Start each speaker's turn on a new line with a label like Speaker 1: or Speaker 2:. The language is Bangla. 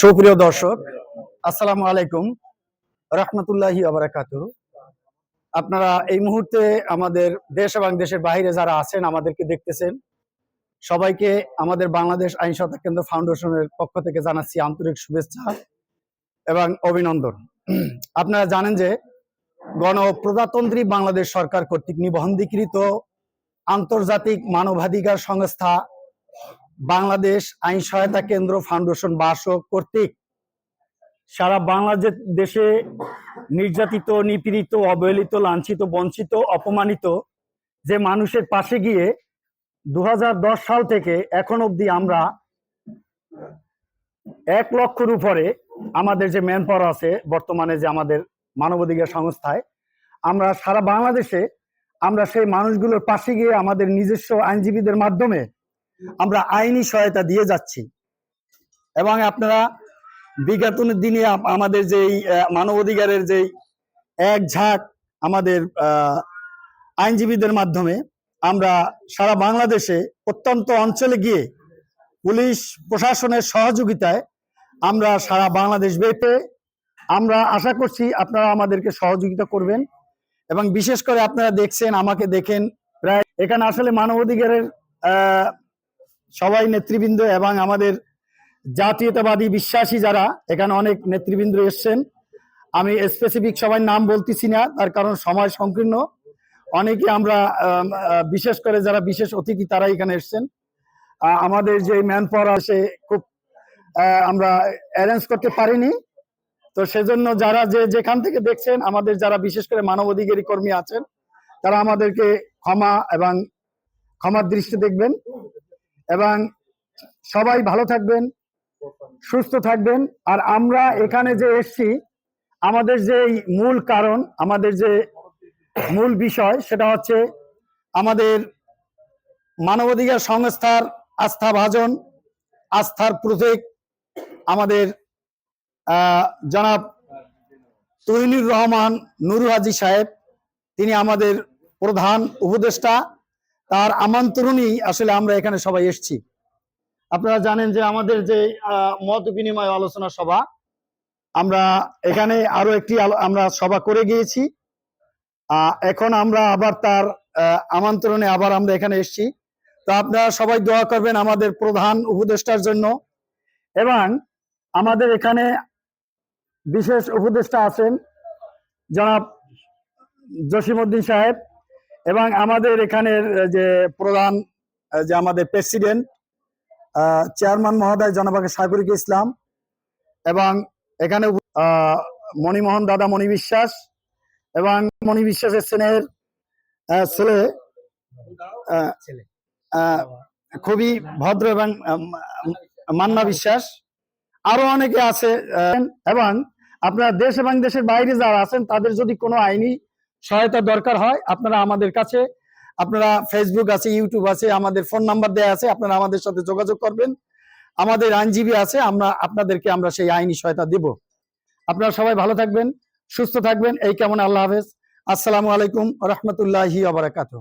Speaker 1: সুপ্রিয় দর্শক, আসসালামু আলাইকুম রহমতুল্লাহি আবরাকাত আপনারা এই মুহূর্তে আমাদের দেশ এবং দেশের বাইরে যারা আছেন, আমাদেরকে দেখতেছেন। সবাইকে আমাদের বাংলাদেশ আইন সত্তা কেন্দ্র ফাউন্ডেশনের পক্ষ থেকে জানাচ্ছি আন্তরিক শুভেচ্ছা এবং অভিনন্দন। আপনারা জানেন যে গণপ্রজাতন্ত্রী বাংলাদেশ সরকার কর্তৃক নিবন্ধীকৃত আন্তর্জাতিক মানবাধিকার সংস্থা বাংলাদেশ আইন সহায়তা কেন্দ্র ফাউন্ডেশন বাসক কর্তৃক সারা বাংলাদেশ দেশে নির্যাতিত, নিপীড়িত, অবহেলিত, লাঞ্ছিত, বঞ্চিত, অপমানিত যে মানুষের পাশে গিয়ে দু হাজার দশ সাল থেকে এখন অবধি আমরা এক লক্ষর উপরে আমাদের যে ম্যান পাওয়ার আছে, বর্তমানে যে আমাদের মানবাধিকার সংস্থায়, আমরা সারা বাংলাদেশে আমরা সেই মানুষগুলোর পাশে গিয়ে আমাদের নিজস্ব আইনজীবীদের মাধ্যমে আমরা আইনি সহায়তা দিয়ে যাচ্ছি। এবং আপনারা বিগত দিনে আমাদের যেই মানবাধিকারের যেই এক ঝাঁক আমাদের আইনজীবীদের মাধ্যমে আমরা সারা বাংলাদেশে প্রত্যন্ত অঞ্চলে গিয়ে পুলিশ প্রশাসনের সহযোগিতায় আমরা সারা বাংলাদেশ ব্যাপে আমরা আশা করছি আপনারা আমাদেরকে সহযোগিতা করবেন। এবং বিশেষ করে আপনারা দেখছেন, আমাকে দেখেন, প্রায় এখানে আসলে মানবাধিকারের সবাই নেতৃবৃন্দ এবং আমাদের জাতীয়তাবাদী বিশ্বাসী যারা, এখানে অনেক নেতৃবৃন্দ এসছেন। আমি স্পেসিফিক সবাই নাম বলতেছি না, তার কারণ সময় সংকীর্ণ। অনেকে আমরা বিশেষ করে যারা বিশেষ অতিথি তারা এখানে এসছেন। আমাদের যে ম্যান পাওয়ার আছে, খুব আমরা অ্যারেঞ্জ করতে পারিনি। তো সেজন্য যারা যে যেখান থেকে দেখছেন, আমাদের যারা বিশেষ করে মানবাধিকারী কর্মী আছেন, তারা আমাদেরকে ক্ষমা এবং ক্ষমার দৃষ্টি দেখবেন। এবং সবাই ভালো থাকবেন, সুস্থ থাকবেন। আর আমরা এখানে যে এসছি, আমাদের যে মূল কারণ, আমাদের যে মূল বিষয়, সেটা হচ্ছে আমাদের মানবাধিকার সংস্থার আস্থা ভাজন, আস্থার প্রতীক আমাদের জনাব তহিনুর রহমান নুরু হাজি সাহেব। তিনি আমাদের প্রধান উপদেষ্টা। তার আমন্ত্রণই আসলে আমরা এখানে সবাই এসেছি। আপনারা জানেন যে আমাদের যে মত বিনিময় আলোচনা সভা, আমরা এখানে আরও একটি আমরা সভা করে গিয়েছি। এখন আমরা আবার তার আমন্ত্রণে আবার আমরা এখানে এসেছি। তো আপনারা সবাই দোয়া করবেন আমাদের প্রধান উপদেষ্টার জন্য। এবং আমাদের এখানে বিশেষ উপদেষ্টা আছেন জনাব জসিমউদ্দিন সাহেব। এবং আমাদের এখানের যে প্রধান যে আমাদের প্রেসিডেন্ট চেয়ারম্যান মহোদয় জনাবাকে সাগরিক ইসলাম এবং এখানে মণিমোহন দাদা মণি বিশ্বাস এবং মণি বিশ্বাসের স্নেহের ছেলে খুবই ভদ্র এবং মান্না বিশ্বাস। আরও অনেকে আছে এবং আপনারা দেশ এবং দেশের বাইরে যারা আছেন, তাদের যদি কোনো আইনি সহায়তা দরকার হয়, আপনারা আমাদের কাছে, আপনারা ফেসবুক আছে ইউটিউব আছে, আমাদের ফোন নাম্বার দেয়া আছে, আপনারা আমাদের সাথে যোগাযোগ করবেন। আমাদের আইনজীবী আছে, আমরা আপনাদেরকে আমরা সেই আইনি সহায়তা দিব। আপনারা সবাই ভালো থাকবেন, সুস্থ থাকবেন, এই কেমন আল্লাহ হাফেজ। আসসালামু আলাইকুম রহমতুল্লাহি আবরাকাতুহ